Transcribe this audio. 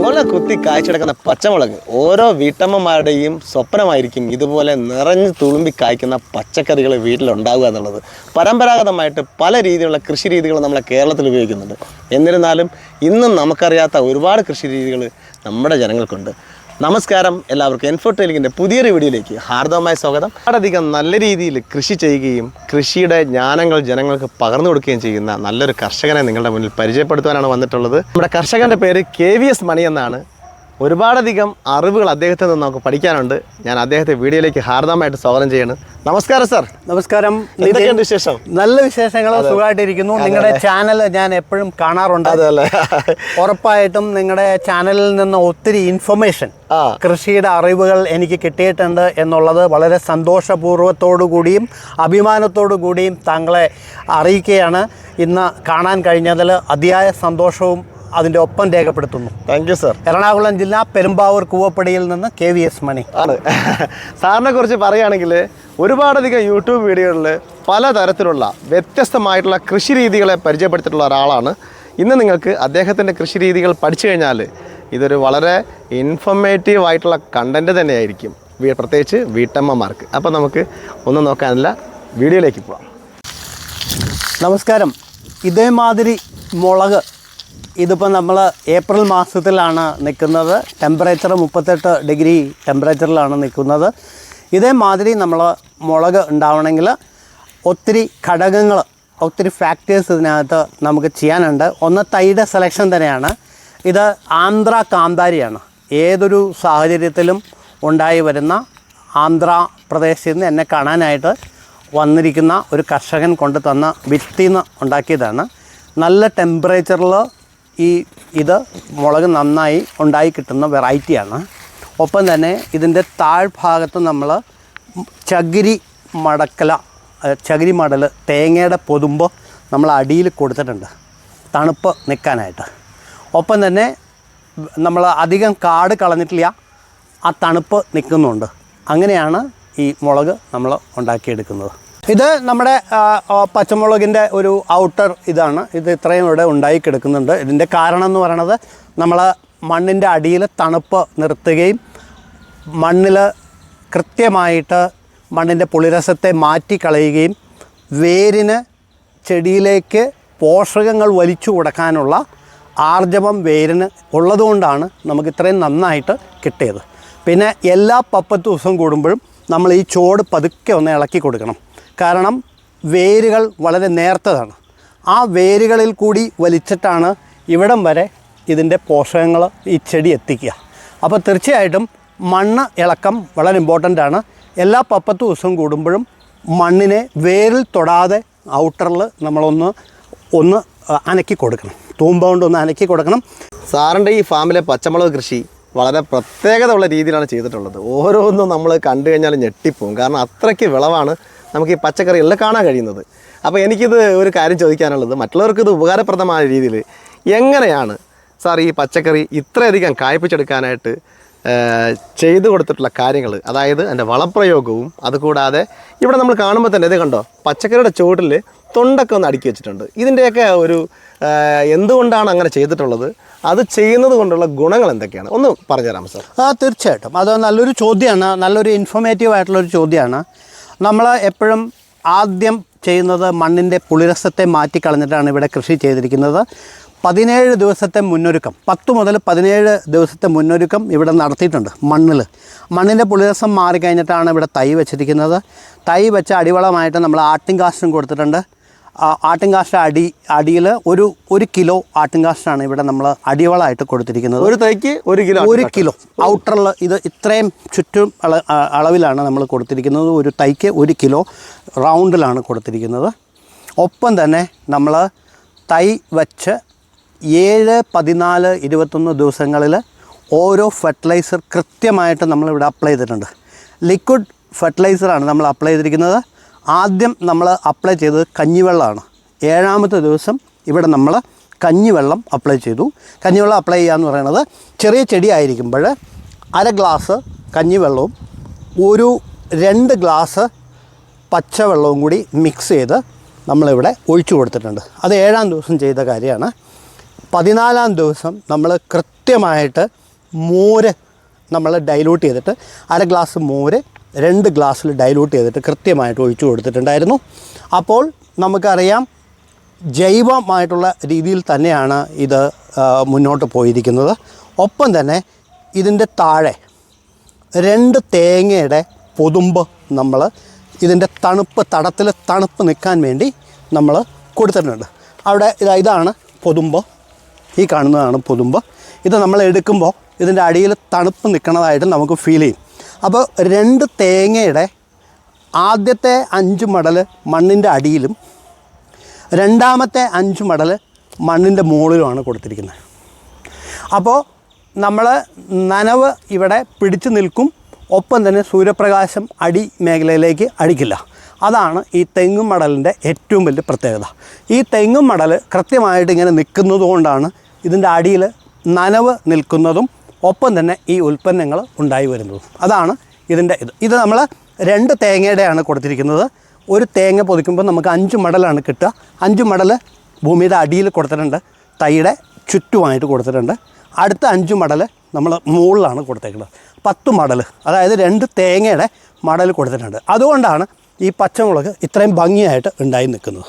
കൊല കുത്തി കായ്ച്ചെടുക്കുന്ന പച്ചമുളക്. ഓരോ വീട്ടമ്മമാരുടെയും സ്വപ്നമായിരിക്കും ഇതുപോലെ നിറഞ്ഞു തുളുമ്പി കായ്ക്കുന്ന പച്ചക്കറികൾ വീട്ടിലുണ്ടാവുക എന്നുള്ളത്. പരമ്പരാഗതമായിട്ട് പല രീതിയിലുള്ള കൃഷി രീതികൾ നമ്മളെ കേരളത്തിൽ ഉപയോഗിക്കുന്നുണ്ട്. എന്നിരുന്നാലും ഇന്നും നമുക്കറിയാത്ത ഒരുപാട് കൃഷി രീതികൾ നമ്മുടെ ജനങ്ങൾക്കുണ്ട്. നമസ്കാരം. എല്ലാവർക്കും എൻഫോർട്ടേലിങ്ങിന്റെ പുതിയൊരു വീഡിയോയിലേക്ക് ഹാർദവമായ സ്വാഗതം. വളരെയധികം നല്ല രീതിയിൽ കൃഷി ചെയ്യുകയും കൃഷിയുടെ ജ്ഞാനങ്ങൾ ജനങ്ങൾക്ക് പകർന്നു കൊടുക്കുകയും ചെയ്യുന്ന നല്ലൊരു കർഷകനെ നിങ്ങളുടെ മുന്നിൽ പരിചയപ്പെടുത്താനാണ് വന്നിട്ടുള്ളത്. നമ്മുടെ കർഷകന്റെ പേര് കെ വി എസ് മണി എന്നാണ്. ഒരുപാടധികം അറിവുകൾ അദ്ദേഹത്തിൽ നിന്ന് നമുക്ക് പഠിക്കാനുണ്ട്. ഞാൻ അദ്ദേഹത്തെ വീഡിയോയിലേക്ക് ഹാർദമായിട്ട് സ്വാഗതം ചെയ്യുന്നു നമസ്കാരം സാർ. നമസ്കാരം എന്തൊക്കെയുണ്ട് വിശേഷം? നല്ല വിശേഷങ്ങൾ സുഖമായിട്ടിരിക്കുന്നു. നിങ്ങളുടെ ചാനൽ ഞാൻ എപ്പോഴും കാണാറുണ്ട്. അതല്ലേ ഉറപ്പായിട്ടും നിങ്ങളുടെ ചാനലിൽ നിന്ന് ഒത്തിരി ഇൻഫർമേഷൻ കൃഷിയുടെ അറിവുകൾ എനിക്ക് കിട്ടിയിട്ടുണ്ട് എന്നുള്ളത് വളരെ സന്തോഷപൂർവത്തോടു കൂടിയും അഭിമാനത്തോടു കൂടിയും താങ്കളെ അറിയിക്കുകയാണ്. ഇന്ന് കാണാൻ കഴിഞ്ഞതിൽ അതിയായ സന്തോഷവും അതിന്റെ ഒപ്പം രേഖപ്പെടുത്തുന്നു. താങ്ക് യു സാർ എറണാകുളം ജില്ല പെരുമ്പാവൂർ കൂവപ്പടിയിൽ നിന്ന് കെ വി എസ് മണി. ആണ്. സാറിനെ കുറിച്ച് പറയുകയാണെങ്കിൽ ഒരുപാടധികം യൂട്യൂബ് വീഡിയോകളിൽ പലതരത്തിലുള്ള വ്യത്യസ്തമായിട്ടുള്ള കൃഷി രീതികളെ പരിചയപ്പെടുത്തിയിട്ടുള്ള ഒരാളാണ്. ഇന്ന് നിങ്ങൾക്ക് അദ്ദേഹത്തിന്റെ കൃഷി രീതികൾ പഠിച്ചു കഴിഞ്ഞാൽ ഇതൊരു വളരെ ഇൻഫർമേറ്റീവ് ആയിട്ടുള്ള കണ്ടന്റ് തന്നെയായിരിക്കും. പ്രത്യേകിച്ച് വീട്ടമ്മമാർക്ക്. അപ്പോൾ നമുക്ക് ഒന്നും നോക്കാനില്ല. വീഡിയോയിലേക്ക് പോവാം. നമസ്കാരം. ഇതേമാതിരി മുളക് ഇതിപ്പോൾ നമ്മൾ ഏപ്രിൽ മാസത്തിലാണ് നിൽക്കുന്നത്. ടെമ്പറേച്ചർ മുപ്പത്തെട്ട് ഡിഗ്രി ടെമ്പറേച്ചറിലാണ് നിൽക്കുന്നത്. ഇതേമാതിരി നമ്മൾ മുളക് ഉണ്ടാവണമെങ്കിൽ ഒത്തിരി ഘടകങ്ങൾ ഒത്തിരി ഫാക്ടേഴ്സ് ഇതിനകത്ത് നമുക്ക് ചെയ്യാനുണ്ട്. ഒന്ന് തൈയുടെ സെലക്ഷൻ തന്നെയാണ്. ഇത് ആന്ധ്ര കാന്താരിയാണ്. ഏതൊരു സാഹചര്യത്തിലും ഉണ്ടായി വരുന്ന ആന്ധ്രാപ്രദേശിൽ നിന്ന് എന്നെ കാണാനായിട്ട് വന്നിരിക്കുന്ന ഒരു കർഷകൻ കൊണ്ട് തന്ന വിത്തിൽ നിന്ന് ഉണ്ടാക്കിയതാണ്. നല്ല ടെമ്പറേച്ചറിൽ ഈ ഇത് മുളക് നന്നായി ഉണ്ടായി കിട്ടുന്ന വെറൈറ്റിയാണ്. ഒപ്പം തന്നെ ഇതിന്റെ താഴ്ഭാഗത്ത് നമ്മൾ ചകിരി മടക്കല ചകിരി മടൽ തേങ്ങയുടെ പൊതുമ്പ് നമ്മൾ അടിയിൽ കൊടുത്തിട്ടുണ്ട്. തണുപ്പ് നിൽക്കാനായിട്ട് ഒപ്പം തന്നെ നമ്മൾ അധികം കാട് കളഞ്ഞിട്ടില്ല ആ തണുപ്പ് നിൽക്കുന്നുണ്ട് അങ്ങനെയാണ് ഈ മുളക് നമ്മൾ ഉണ്ടാക്കിയെടുക്കുന്നത്. ഇത് നമ്മുടെ പച്ചമുളകിന്റെ ഒരു ഔട്ടർ ഇതാണ്. ഇത് ഇത്രയും ഇവിടെ ഉണ്ടായി കിടക്കുന്നുണ്ട്. ഇതിന്റെ കാരണം എന്ന് പറയണത് നമ്മൾ മണ്ണിന്റെ അടിയിൽ തണുപ്പ് നിർത്തുകയും മണ്ണിൽ കൃത്യമായിട്ട് മണ്ണിന്റെ പുളിരസത്തെ മാറ്റിക്കളയുകയും വേരിന് ചെടിയിലേക്ക് പോഷകങ്ങൾ വലിച്ചു കൊടുക്കാനുള്ള ആർജവം വേരിന് ഉള്ളതുകൊണ്ടാണ് നമുക്ക് ഇത്രയും നന്നായിട്ട് കിട്ടിയത്. പിന്നെ എല്ലാ പപ്പത്ത് ദിവസം കൂടുമ്പോഴും നമ്മൾ ഈ ചോട് പതുക്കെ ഒന്ന് ഇളക്കി കൊടുക്കണം. കാരണം വേരുകൾ വളരെ നേർത്തതാണ്. ആ വേരുകളിൽ കൂടി വലിച്ചിട്ടാണ് ഇവിടം വരെ ഇതിന്റെ പോഷകങ്ങൾ ഈ ചെടി എത്തിക്കുക. അപ്പോൾ തീർച്ചയായിട്ടും മണ്ണ് ഇളക്കം വളരെ ഇമ്പോർട്ടന്റ് ആണ്. എല്ലാ പപ്പത്തു ദിവസം കൂടുമ്പോഴും മണ്ണിനെ വേരിൽ തൊടാതെ ഔട്ടറിൽ നമ്മളൊന്ന് ഒന്ന് അനക്കി കൊടുക്കണം. തൂമ്പ കൊണ്ട് ഒന്ന് അനക്കി കൊടുക്കണം. സാറിന്റെ ഈ ഫാമിലെ പച്ചമുളക് കൃഷി വളരെ പ്രത്യേകത ഉള്ള രീതിയിലാണ് ചെയ്തിട്ടുള്ളത്. ഓരോന്നും നമ്മൾ കണ്ടു കഴിഞ്ഞാൽ ഞെട്ടിപ്പോവും. കാരണം അത്രയ്ക്ക് വിളവാണ് നമുക്ക് ഈ പച്ചക്കറികളിൽ കാണാൻ കഴിയുന്നത്. അപ്പോൾ എനിക്കിത് ഒരു കാര്യം ചോദിക്കാനുള്ളത് മറ്റുള്ളവർക്ക് ഇത് ഉപകാരപ്രദമായ രീതിയിൽ എങ്ങനെയാണ് സാർ ഈ പച്ചക്കറി ഇത്രയധികം കായ്പിച്ചെടുക്കാനായിട്ട് ചെയ്തു കൊടുത്തിട്ടുള്ള കാര്യങ്ങൾ അതായത് എന്റെ വളപ്രയോഗവും അതുകൂടാതെ ഇവിടെ നമ്മൾ കാണുമ്പോൾ തന്നെ ഇത് കണ്ടോ? പച്ചക്കറിയുടെ ചുവട്ടിൽ തൊണ്ടൊക്കെ ഒന്ന് അടുക്കി വെച്ചിട്ടുണ്ട്. ഇതിന്റെയൊക്കെ ഒരു എന്തുകൊണ്ടാണ് അങ്ങനെ ചെയ്തിട്ടുള്ളത്? അത് ചെയ്യുന്നത് കൊണ്ടുള്ള ഗുണങ്ങൾ എന്തൊക്കെയാണ്? ഒന്ന് പറഞ്ഞുതരാം സാർ? ആ തീർച്ചയായിട്ടും. അത് നല്ലൊരു ചോദ്യമാണ്. നല്ലൊരു ഇൻഫോർമേറ്റീവ് ആയിട്ടുള്ളൊരു ചോദ്യമാണ്. നമ്മൾ എപ്പോഴും ആദ്യം ചെയ്യുന്നത് മണ്ണിന്റെ പുളിരസത്തെ മാറ്റിക്കളഞ്ഞിട്ടാണ് ഇവിടെ കൃഷി ചെയ്തിരിക്കുന്നത്. പതിനേഴ് ദിവസത്തെ മുന്നൊരുക്കം പത്ത് മുതൽ പതിനേഴ് ദിവസത്തെ മുന്നൊരുക്കം ഇവിടെ നടത്തിയിട്ടുണ്ട് മണ്ണിൽ മണ്ണിന്റെ പുളിരസം മാറിക്കഴിഞ്ഞിട്ടാണ് ഇവിടെ തൈ വെച്ചിരിക്കുന്നത്. തൈ വെച്ച അടിവളമായിട്ട് നമ്മൾ ആട്ടിൻകാസ്റ്റും കൊടുത്തിട്ടുണ്ട്. ആ ആട്ടിൻകാഷ്ട അടി അടിയിൽ ഒരു ഒരു കിലോ ആട്ടിൻകാഷ്ടാണ് ഇവിടെ നമ്മൾ അടിവളമായിട്ട് കൊടുത്തിരിക്കുന്നത്. ഒരു തൈക്ക് ഒരു കിലോ ഒരു കിലോ ഔട്ടറിൽ ഇത് ഇത്രയും ചുറ്റും അളവിലാണ് നമ്മൾ കൊടുത്തിരിക്കുന്നത്. ഒരു തൈക്ക് ഒരു കിലോ റൗണ്ടിലാണ് കൊടുത്തിരിക്കുന്നത്. ഒപ്പം തന്നെ നമ്മൾ തൈ വച്ച് ഏഴ് പതിനാല് ഇരുപത്തൊന്ന് ദിവസങ്ങളിൽ ഓരോ ഫെർട്ടിലൈസർ കൃത്യമായിട്ട് നമ്മളിവിടെ അപ്ലൈ ചെയ്തിട്ടുണ്ട്. ലിക്വിഡ് ഫെർട്ടിലൈസറാണ് നമ്മൾ അപ്ലൈ ചെയ്തിരിക്കുന്നത്. ആദ്യം നമ്മൾ അപ്ലൈ ചെയ്തത് കഞ്ഞിവെള്ളമാണ്. ഏഴാമത്തെ ദിവസം ഇവിടെ നമ്മൾ കഞ്ഞിവെള്ളം അപ്ലൈ ചെയ്തു. കഞ്ഞിവെള്ളം അപ്ലൈ ചെയ്യുക എന്ന് പറയുന്നത് ചെറിയ ചെടി ആയിരിക്കുമ്പോൾ അര ഗ്ലാസ് കഞ്ഞിവെള്ളവും ഒരു രണ്ട് ഗ്ലാസ് പച്ചവെള്ളവും കൂടി മിക്സ് ചെയ്ത് നമ്മളിവിടെ ഒഴിച്ചു കൊടുത്തിട്ടുണ്ട്. അത് ഏഴാം ദിവസം ചെയ്ത കാര്യമാണ്. പതിനാലാം ദിവസം നമ്മൾ കൃത്യമായിട്ട് മോര് നമ്മൾ ഡൈലൂട്ട് ചെയ്തിട്ട് അര ഗ്ലാസ് മോര് രണ്ട് ഗ്ലാസ്സിൽ ഡൈലൂട്ട് ചെയ്തിട്ട് കൃത്യമായിട്ട് ഒഴിച്ചു കൊടുത്തിട്ടുണ്ടായിരുന്നു. അപ്പോൾ നമുക്കറിയാം ജൈവമായിട്ടുള്ള രീതിയിൽ തന്നെയാണ് ഇത് മുന്നോട്ട് പോയിരിക്കുന്നത്. ഒപ്പം തന്നെ ഇതിന്റെ താഴെ രണ്ട് തേങ്ങയുടെ പൊതുമ്പ് നമ്മൾ ഇതിന്റെ തണുപ്പ് തടത്തിൽ തണുപ്പ് നിൽക്കാൻ വേണ്ടി നമ്മൾ കൊടുത്തിട്ടുണ്ട്. അവിടെ ഇതാണ് പൊതുമ്പ് ഈ കാണുന്നതാണ് പുതുമ്പ്. ഇത് നമ്മൾ എടുക്കുമ്പോൾ ഇതിന്റെ അടിയിൽ തണുപ്പ് നിൽക്കുന്നതായിട്ട് നമുക്ക് ഫീൽ ചെയ്യും. അപ്പോൾ രണ്ട് തേങ്ങയുടെ ആദ്യത്തെ അഞ്ച് മടൽ മണ്ണിന്റെ അടിയിലും രണ്ടാമത്തെ അഞ്ച് മടൽ മണ്ണിന്റെ മുകളിലുമാണ് കൊടുത്തിരിക്കുന്നത്. അപ്പോൾ നമ്മൾ നനവ് ഇവിടെ പിടിച്ചു നിൽക്കും. ഒപ്പം തന്നെ സൂര്യപ്രകാശം അടി മേഖലയിലേക്ക് അടിക്കില്ല. അതാണ് ഈ തെങ്ങും മടലിന്റെ ഏറ്റവും വലിയ പ്രത്യേകത. ഈ തെങ്ങും മടൽ കൃത്യമായിട്ട് ഇങ്ങനെ നിൽക്കുന്നത് കൊണ്ടാണ് ഇതിന്റെ അടിയിൽ നനവ് നിൽക്കുന്നതും ഒപ്പം തന്നെ ഈ ഉൽപ്പന്നങ്ങൾ ഉണ്ടായി വരുന്നതും. അതാണ് ഇതിന്റെ ഇത്. ഇത് നമ്മൾ രണ്ട് തേങ്ങയുടെയാണ് കൊടുത്തിരിക്കുന്നത്. ഒരു തേങ്ങ പൊതിക്കുമ്പോൾ നമുക്ക് അഞ്ച് മടലാണ് കിട്ടുക. അഞ്ച് മടൽ ഭൂമിയുടെ അടിയിൽ കൊടുത്തിട്ടുണ്ട്. തൈയുടെ ചുറ്റുമായിട്ട് കൊടുത്തിട്ടുണ്ട്. അടുത്ത അഞ്ച് മടൽ നമ്മൾ മുകളിലാണ് കൊടുത്തേക്കുന്നത്. പത്ത് മടൽ അതായത് രണ്ട് തേങ്ങയുടെ മടൽ കൊടുത്തിട്ടുണ്ട്. അതുകൊണ്ടാണ് ഈ പച്ചമുളക് ഇത്രയും ഭംഗിയായിട്ട് ഉണ്ടായി നിൽക്കുന്നത്.